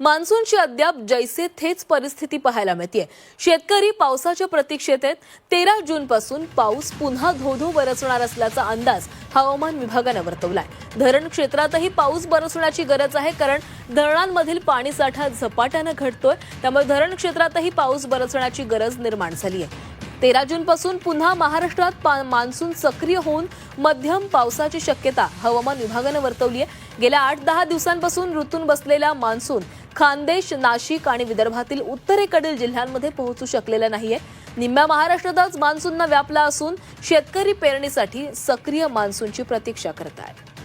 मान्सूनची अद्याप जैसे थेच परिस्थिती पाहायला मिळते शेतकरी पावसाच्या प्रतीक्षेत आहेत. तेरा जून पासून पाऊस पुन्हा धोधो बरसणार असल्याचा अंदाज हवामान विभागानं वर्तवलाय. धरण क्षेत्रातही पाऊस बरसण्याची गरज आहे कारण धरणांमधील पाणीसाठा झपाट्यानं घटतोय. त्यामुळे धरण क्षेत्रातही पाऊस बरसण्याची गरज निर्माण झाली आहे तेरा जून पासून पुन्हा महाराष्ट्रात पा- मान्सून सक्रिय होऊन मध्यम पावसाची शक्यता हवामान विभागानं वर्तवली आहे. गेल्या आठ दहा दिवसांपासून ऋतून बसलेला मान्सून खानदेश नाशिक आणि विदर्भातील उत्तरेकडील जिल्ह्यांमध्ये पोहोचू शकलेला नाहीये निम्म्या महाराष्ट्रातच मान्सूननं व्यापला असून शेतकरी पेरणीसाठी सक्रिय मान्सूनची प्रतीक्षा करत आहेत